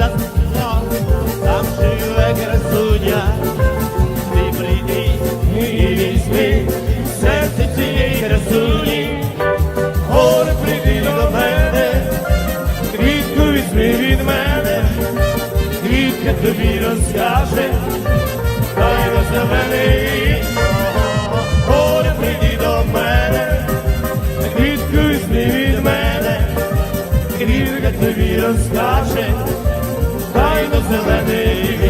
за там живе красуня. Ти прийди і візьми серце цієї красуні. Горе прийди до мене, квітку візьми від мене, квітка тобі розкаже, хай роззелений. Горе прийди до мене, квітку візьми від мене. Квітка тобі розкаже, тайно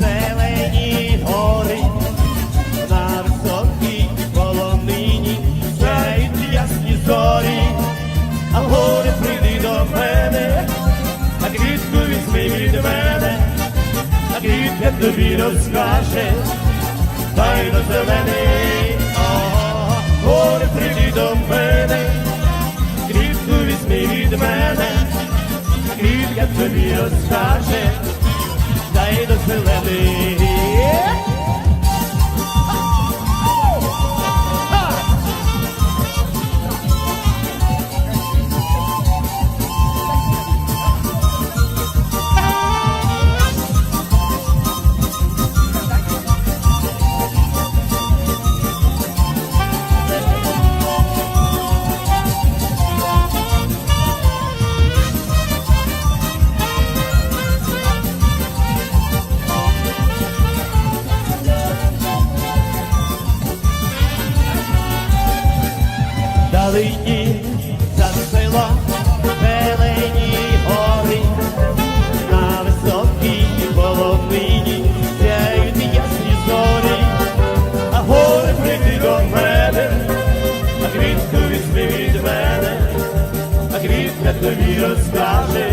зелені гори, на високій полонині сяють ясні зорі, а горе прийди до мене, а квітку візьми від мене, а квітка тобі розкаже, тайно зелений, О, горе прийди до мене, квітку візьми від мене. Квітка тобі розкаже, Далині засила зелені гори, на високій половині сяють ясні зорі, а гори прийти до мене, а квітку візьми від мене, а квітка тобі розкаже.